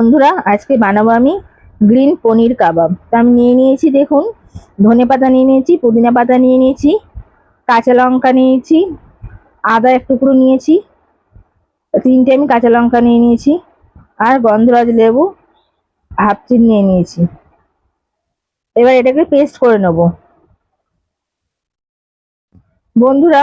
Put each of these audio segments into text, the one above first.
বন্ধুরা, আজকে বানাবো আমি গ্রিন পনির কাবাব। তা আমি নিয়ে নিয়েছি, দেখুন, ধনে পাতা নিয়ে নিয়েছি, পুদিনা পাতা নিয়ে নিয়েছি, কাঁচা লঙ্কা নিয়েছি, আদা এক টুকরো নিয়েছি, তিনটে আমি কাঁচা লঙ্কা নিয়ে নিয়েছি, আর গন্ধরাজ লেবু হাফ চিন নিয়ে নিয়েছি। এবার এটাকে পেস্ট করে নেব। বন্ধুরা,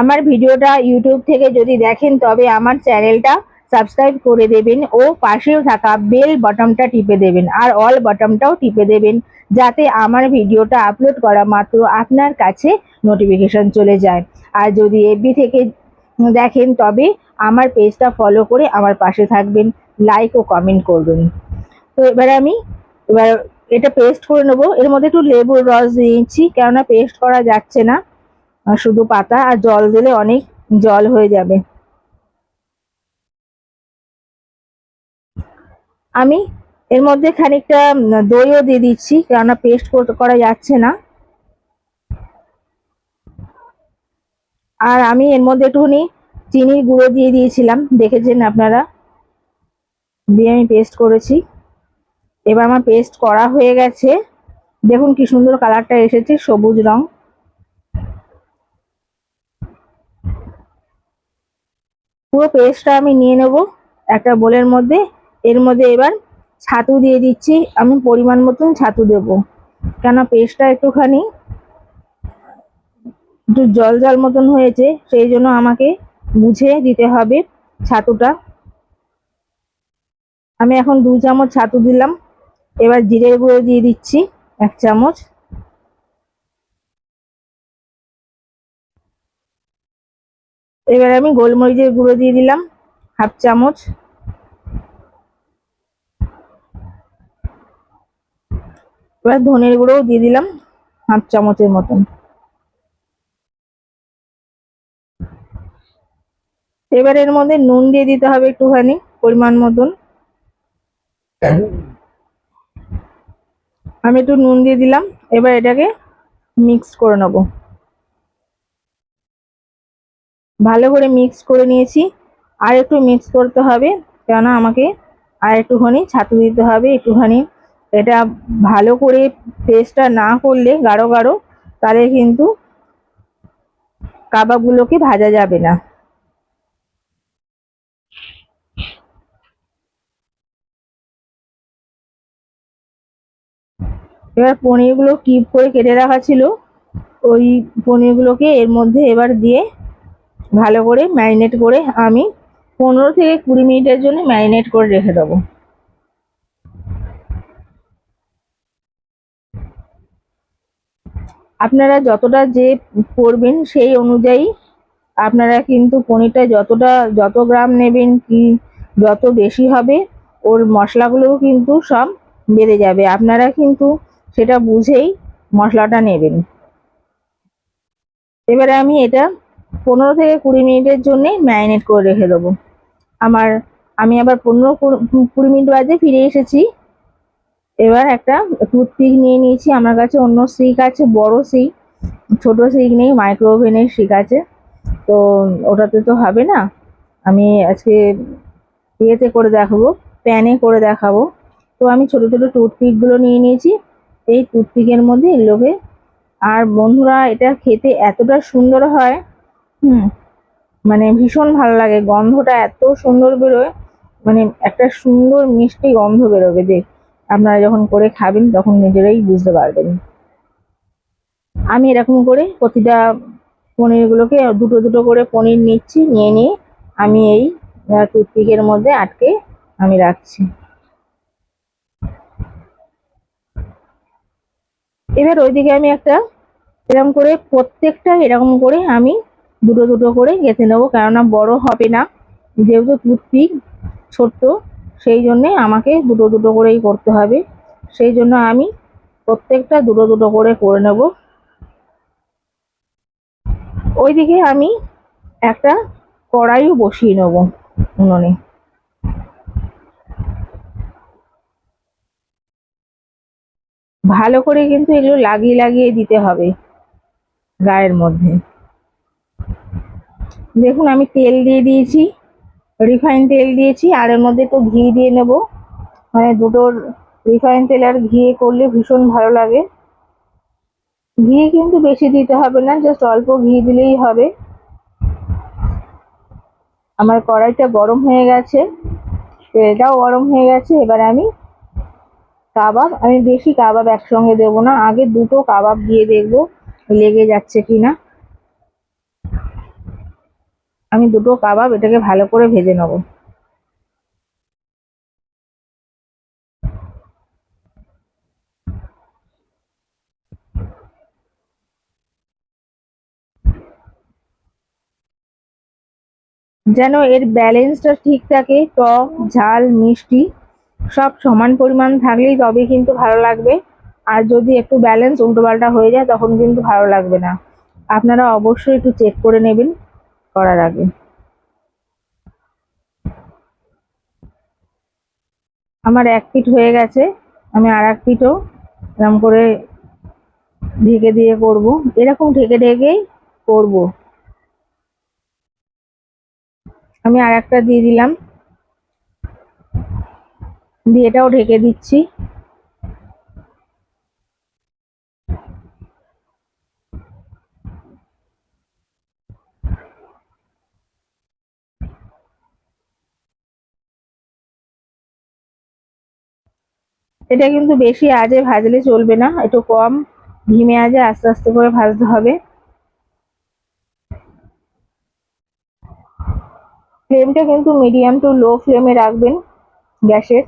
আমার ভিডিওটা ইউটিউব থেকে যদি দেখেন, তবে আমার চ্যানেলটা সাবস্ক্রাইব করে দেবেন ও পাশেও থাকা বেল বাটনটা টিপে দেবেন আর অল বাটনটাও টিপে দেবেন যাতে আমার ভিডিওটা আপলোড করা মাত্র আপনার কাছে নোটিফিকেশন চলে যায়। আর যদি এফবি থেকে দেখেন তবে আমার পেজটা ফলো করে আমার পাশে থাকবেন লাইক ও কমেন্ট করবেন। তো এবার আমি, এবার এটা পেস্ট করে নেব। এর মধ্যে একটু লেবুর রস দিয়েছি কেননা পেস্ট করা যাচ্ছে না। শুধু পাতা আর জল দিলে অনেক জল হয়ে যাবে। আমি এর মধ্যে খানিকটা দইও দিয়ে দিচ্ছি, কেননা পেস্ট করা যাচ্ছে না। আর আমি এর মধ্যে একটুখানি চিনির গুঁড়ো দিয়ে দিয়েছিলাম, দেখেছেন আপনারা? দিয়ে আমি পেস্ট করেছি। এবার আমার পেস্ট করা হয়ে গেছে। দেখুন কি সুন্দর কালারটা এসেছে, সবুজ রং। পুরো পেস্টটা আমি নিয়ে নেব একটা বোলের মধ্যে। এর মধ্যে এবার ছাতু দিয়ে দিচ্ছি। আমি পরিমাণ মতন ছাতু দেব। কেন পেস্টটা একটুখানি একটু জল জল মতন হয়েছে, সেই জন্য আমাকে বুঝে দিতে হবে ছাতুটা। আমি এখন দু চামচ ছাতু দিলাম। এবার জিরের গুঁড়ো দিয়ে দিচ্ছি, এক চামচ। এবার আমি গোলমরিচের গুঁড়ো দিয়ে দিলাম, হাফ চামচ। এবার ধনের গুঁড়োও দিয়ে দিলাম হাফ চামচের মতন। এবার এর মধ্যে নুন দিয়ে দিতে হবে একটুখানি পরিমাণ মতন। আমি একটু নুন দিয়ে দিলাম, এবার এটাকে মিক্স করে নেব। ভালো করে মিক্স করে নিয়েছি, আর একটু মিক্স করতে হবে কেননা আমাকে আর একটুখানি ছাতু দিতে হবে, একটুখানি এটা ভালো করে পেস্টটা না করলে গাঢ় গাঢ়, তাহলে কিন্তু কাবাবগুলোকে ভাজা যাবে না। এবার পনিরগুলো কিপ করে কেটে রাখা ছিল। ওই পনিরগুলোকে এর মধ্যে এবার দিয়ে ভালো করে ম্যারিনেট করে আমি পনেরো থেকে কুড়ি মিনিটের জন্য ম্যারিনেট করে রেখে দেবো। আপনারা যতটা যে করবেন সেই অনুযায়ী আপনারা কিন্তু পনিরটা যতটা, যত গ্রাম নেবেন কি যত বেশি হবে, ওর মশলাগুলোও কিন্তু সব বেড়ে যাবে। আপনারা কিন্তু সেটা বুঝেই মশলাটা নেবেন। এবারে আমি এটা পনেরো থেকে কুড়ি মিনিটের জন্য ম্যারিনেট করে রেখে দেবো। আমার, আমি আবার পনেরো কুড়ি মিনিট বাদে ফিরে এসেছি। এবার একটা টুথপিক নিয়ে নিয়েছি। আমার কাছে অন্য সিক আছে, বড় সিক ছোট সিক নেই মাইক্রো ওভেনের সিক আছে। তো ওটাতে তো হবে না। আমি আজকে ইয়েতে করে দেখাবো, প্যানে করে দেখাবো। তো আমি ছোট ছোট টুথপিকগুলো নিয়ে নিয়েছি। এই টুথপিকের মধ্যে এগুলোকে আর বন্ধুরা, এটা খেতে এতটা সুন্দর হয়। হুম মানে ভীষণ ভালো লাগে। গন্ধটা এত সুন্দর বেরোয়। মানে একটা সুন্দর মিষ্টি গন্ধ বেরোবে দেখ আপনারা যখন করে খাবেন, তখন নিজেরাই বুঝতে পারবেন। আমি এরকম করে প্রতিটা পনিরগুলোকে দুটো দুটো করে পনির নিচ্ছি, নিয়ে নিয়ে আমি এই টুথপিকের মধ্যে আটকে আমি রাখছি। এবার ওইদিকে আমি একটা এরকম করে প্রত্যেকটা এরকম করে আমি দুটো দুটো করে গেঁথে নেব, কেননা বড় হবে না। যেহেতু টুথপিক ছোট্ট সেই জন্যে আমাকে দুটো দুটো করেই করতে হবে। সেই জন্য আমি প্রত্যেকটা দুটো দুটো করে করে নেব। ওইদিকে আমি একটা কড়াইও বসিয়ে নেব উনুনে। ভালো করে কিন্তু এগুলো লাগিয়ে লাগিয়ে দিতে হবে গায়ের মধ্যে। দেখুন আমি তেল দিয়ে দিয়েছি। রিফাইন তেল দিয়েছি, আর এর মধ্যে একটু ঘি দিয়ে নেব। মানে দুটোর রিফাইন তেল আর ঘি করলে ভীষণ ভালো লাগে। ঘি কিন্তু বেশি দিতে হবে না জাস্ট অল্প ঘি দিলেই হবে। আমার কড়াইটা গরম হয়ে গেছে তেলটাও গরম হয়ে গেছে। এবার আমি কাবাব, আমি বেশি কাবাব একসঙ্গে দেবো না, আগে দুটো কাবাব দিয়ে দেখব লেগে যাচ্ছে কিনা। আমি দুটো কাবাব এটাকে ভালো করে ভেজে নেব। যেন এর ব্যালেন্সটা ঠিক থাকে, টক, ঝাল, মিষ্টি, সব সমান পরিমাণ থাকলেই তবে কিন্তু ভালো লাগবে। আর যদি একটু ব্যালেন্স উল্টোপাল্টা হয়ে যায়, তখন কিন্তু ভালো লাগবে না। আপনারা অবশ্যই একটু চেক করে নেবেন। করার আগে। আমার এক পিঠ হয়ে গেছে, আমি আর এক পিঠও এরকম করে ঢেকে দিয়ে করব। এরকম ঢেকে ঢেকেই করব। আমি আর একটা দিয়ে দিলাম। দিয়ে এটাও ঢেকে দিচ্ছি। এটা কিন্তু বেশি আজে ভাজলে চলবে না, একটু কম ধিমে আজে আস্তে আস্তে করে ভাজতে হবে। ফ্লেমটা কিন্তু মিডিয়াম টু লো ফ্লেমে রাখবেন গ্যাসের।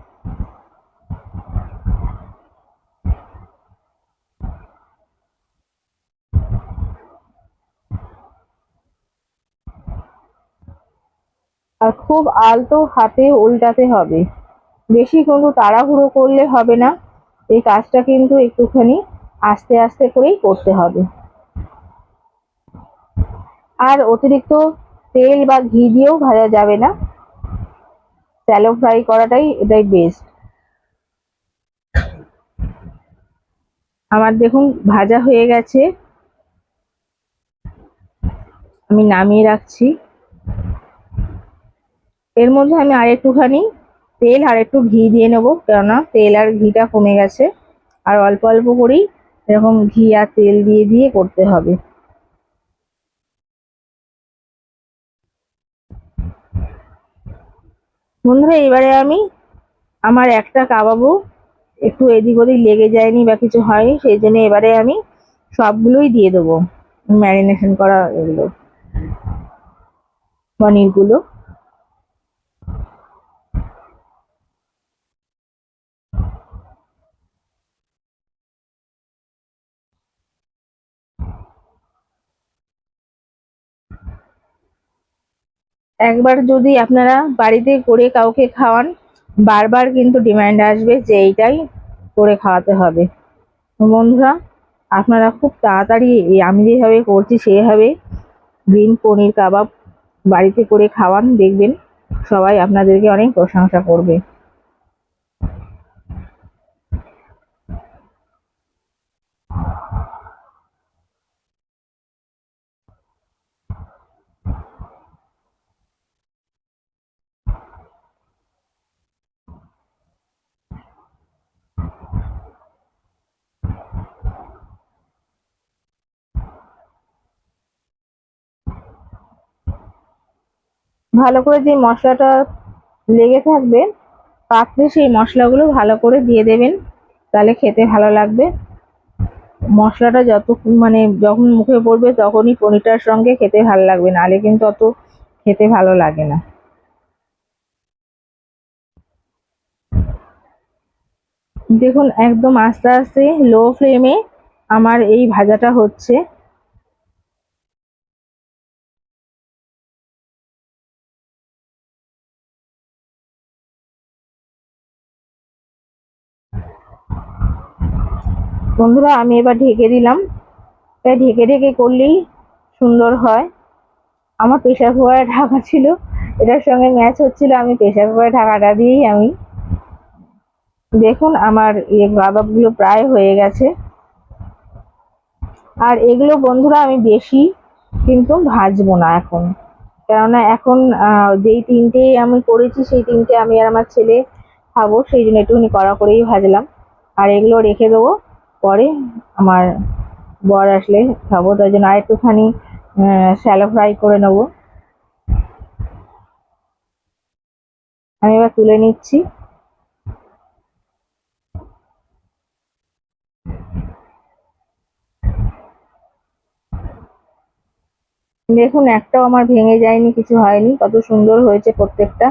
আর খুব আলতো হাতে উল্টাতে হবে। বেশি কিন্তু তাড়াহুড়ো করলে হবে না। এই কাজটা কিন্তু একটুখানি আস্তে আস্তে করেই করতে হবে। আর অতিরিক্ত তেল বা ঘি দিয়েও ভাজা যাবে না। স্যালো ফ্রাই করাটাই এটাই বেস্ট আমার দেখুন ভাজা হয়ে গেছে। আমি নামিয়ে রাখছি। এর মধ্যে আমি আর একটুখানি তেল আর একটু ঘি দিয়ে নেব, কেননা তেল আর ঘিটা কমে গেছে। আর অল্প অল্প করেই এরকম ঘি আর তেল দিয়ে দিয়ে করতে হবে। বন্ধুরা, এবারে আমি আমার একটা কাবাবও একটু এদিক ওদিক লেগে যায়নি বা কিছু হয়নি, সেই জন্য এবারে আমি সবগুলোই দিয়ে দেবো। ম্যারিনেশন করা এগুলো, পনিরগুলো। একবার যদি আপনারা বাড়িতে করে কাউকে খাওয়ান, বারবার কিন্তু ডিমান্ড আসবে যে এইটাই করে খাওয়াতে হবে। বন্ধুরা, আপনারা খুব তাড়াতাড়ি আমি যেভাবে করছি সেভাবে গ্রিন পনির কাবাব বাড়িতে করে খাওয়ান, দেখবেন সবাই আপনাদেরকে অনেক প্রশংসা করবে। ভালো করে যে মশলাটা লেগে থাকবে, পাত্রে সেই মশলাগুলো ভালো করে দিয়ে দেবেন, তাহলে খেতে ভালো লাগবে। মশলাটা যত মানে যখন মুখে পড়বে তখনই পনিরটার সঙ্গে খেতে ভালো লাগবে, নাহলে কিন্তু অত খেতে ভালো লাগে না। দেখুন, একদম আস্তে আস্তে লো ফ্লেমে আমার এই ভাজাটা হচ্ছে। বন্ধুরা, আমি এবার ঢেকে দিলাম। তাই ঢেকে ঢেকে করলেই সুন্দর হয়। আমার প্রেশার কুকারে ঢাকা ছিল, এটার সঙ্গে ম্যাচ হচ্ছিল। আমি প্রেশার কুকারে ঢাকাটা দিয়েই আমি। দেখুন, আমার ইয়ে কাবাবগুলো প্রায় হয়ে গেছে। আর এগুলো বন্ধুরা, আমি বেশি কিন্তু ভাজবো না এখন। কেননা এখন যেই তিনটে আমি করেছি, সেই তিনটে আমি আর আমার ছেলে খাব। সেই জন্য একটুখানি কড়া করেই ভাজলাম। আর এগুলো রেখে দেবো। পরে আমার বর আসলে খাব, তাই জন্য আর একটুখানি শ্যালো ফ্রাই করে নেব। আমি এবার তুলে নিচ্ছি। দেখুন, একটাও আমার ভেঙে যায়নি, কিছু হয়নি, কত সুন্দর হয়েছে প্রত্যেকটা।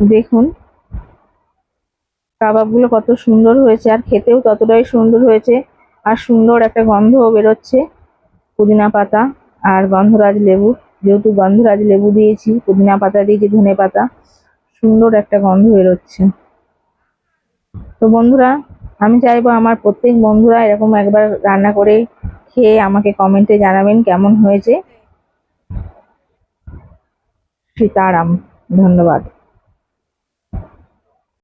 দেখুন। কাবাবগুলো কত সুন্দর হয়েছে, আর খেতেও ততটাই সুন্দর হয়েছে, আর সুন্দর একটা গন্ধও বেরোচ্ছে। পুদিনা পাতা আর গন্ধরাজ লেবু, যেহেতু গন্ধরাজ লেবু দিয়েছি, পুদিনা পাতা দিয়েছি, ধনে পাতা, সুন্দর একটা গন্ধ বেরোচ্ছে। তো বন্ধুরা, আমি চাইব আমার প্রত্যেক বন্ধুরা এরকম একবার রান্না করে খেয়ে আমাকে কমেন্টে জানাবেন কেমন হয়েছে। সীতারাম, ধন্যবাদ।